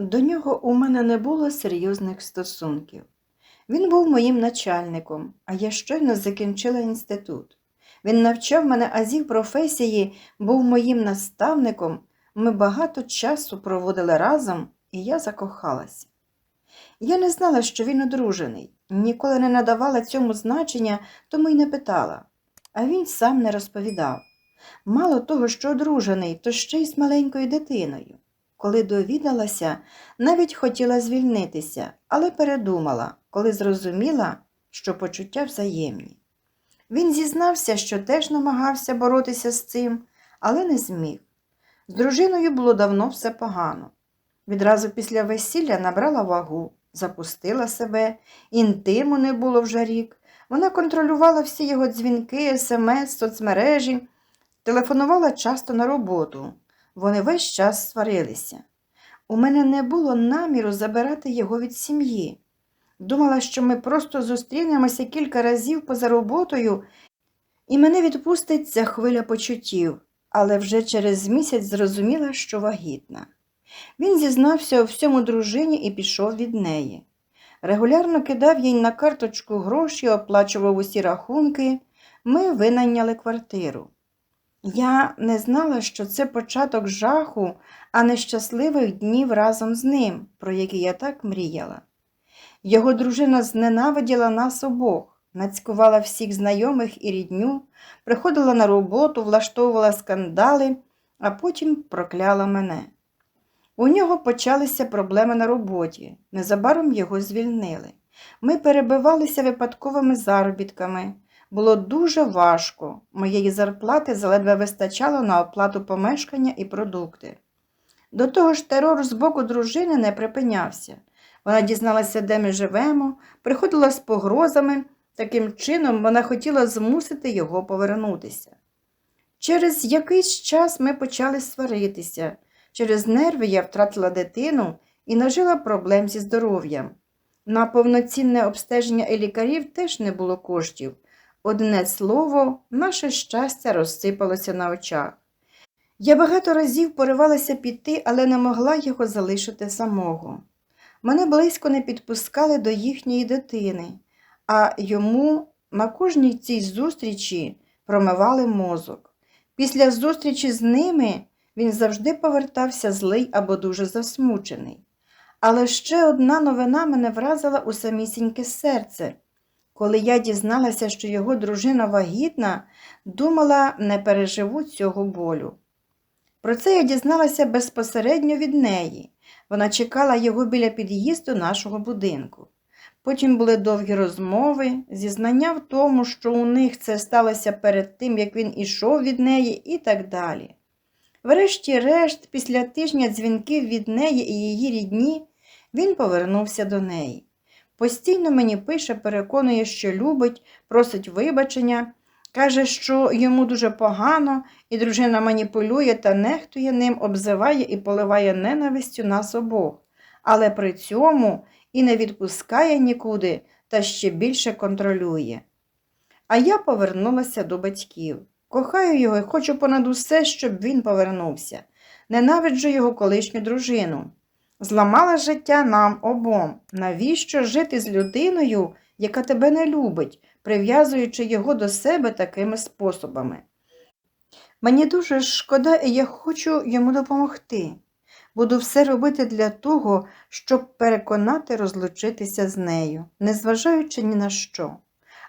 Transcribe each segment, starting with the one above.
До нього у мене не було серйозних стосунків. Він був моїм начальником, а я щойно закінчила інститут. Він навчав мене азів професії, був моїм наставником. Ми багато часу проводили разом, і я закохалася. Я не знала, що він одружений, ніколи не надавала цьому значення, тому й не питала. А він сам не розповідав. Мало того, що одружений, то ще й з маленькою дитиною. Коли довідалася, навіть хотіла звільнитися, але передумала, коли зрозуміла, що почуття взаємні. Він зізнався, що теж намагався боротися з цим, але не зміг. З дружиною було давно все погано. Відразу після весілля набрала вагу, запустила себе, інтиму не було вже рік. Вона контролювала всі його дзвінки, смс, соцмережі, телефонувала часто на роботу. Вони весь час сварилися. У мене не було наміру забирати його від сім'ї. Думала, що ми просто зустрінемося кілька разів поза роботою, і мене відпустить ця хвиля почуттів, але вже через місяць зрозуміла, що вагітна. Він зізнався у всьому дружині і пішов від неї. Регулярно кидав їй на карточку гроші, оплачував усі рахунки. Ми винайняли квартиру. Я не знала, що це початок жаху, а не щасливих днів разом з ним, про які я так мріяла. Його дружина зненавиділа нас обох, нацькувала всіх знайомих і рідню, приходила на роботу, влаштовувала скандали, а потім прокляла мене. У нього почалися проблеми на роботі, незабаром його звільнили. Ми перебивалися випадковими заробітками. Було дуже важко. Моєї зарплати заледве вистачало на оплату помешкання і продукти. До того ж, терор з боку дружини не припинявся. Вона дізналася, де ми живемо, приходила з погрозами. Таким чином вона хотіла змусити його повернутися. Через якийсь час ми почали сваритися. Через нерви я втратила дитину і нажила проблем зі здоров'ям. На повноцінне обстеження і лікарів теж не було коштів. Одне слово, наше щастя розсипалося на очах. Я багато разів поривалася піти, але не могла його залишити самого. Мене близько не підпускали до їхньої дитини, а йому на кожній цій зустрічі промивали мозок. Після зустрічі з ними він завжди повертався злий або дуже засмучений. Але ще одна новина мене вразила у самісіньке серце. Коли я дізналася, що його дружина вагітна, думала, не переживу цього болю. Про це я дізналася безпосередньо від неї. Вона чекала його біля під'їзду нашого будинку. Потім були довгі розмови, зізнання в тому, що у них це сталося перед тим, як він ішов від неї, і так далі. Врешті-решт, після тижня дзвінків від неї і її рідні, він повернувся до неї. Постійно мені пише, переконує, що любить, просить вибачення, каже, що йому дуже погано, і дружина маніпулює та нехтує ним, обзиває і поливає ненавистю нас обох, але при цьому і не відпускає нікуди та ще більше контролює. А я повернулася до батьків. Кохаю його і хочу понад усе, щоб він повернувся. Ненавиджу його колишню дружину. Зламала життя нам обом. Навіщо жити з людиною, яка тебе не любить, прив'язуючи його до себе такими способами? Мені дуже шкода, і я хочу йому допомогти. Буду все робити для того, щоб переконати розлучитися з нею, незважаючи ні на що.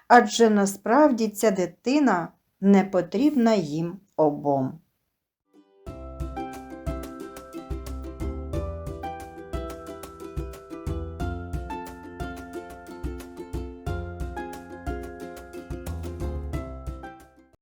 Адже насправді ця дитина не потрібна їм обом.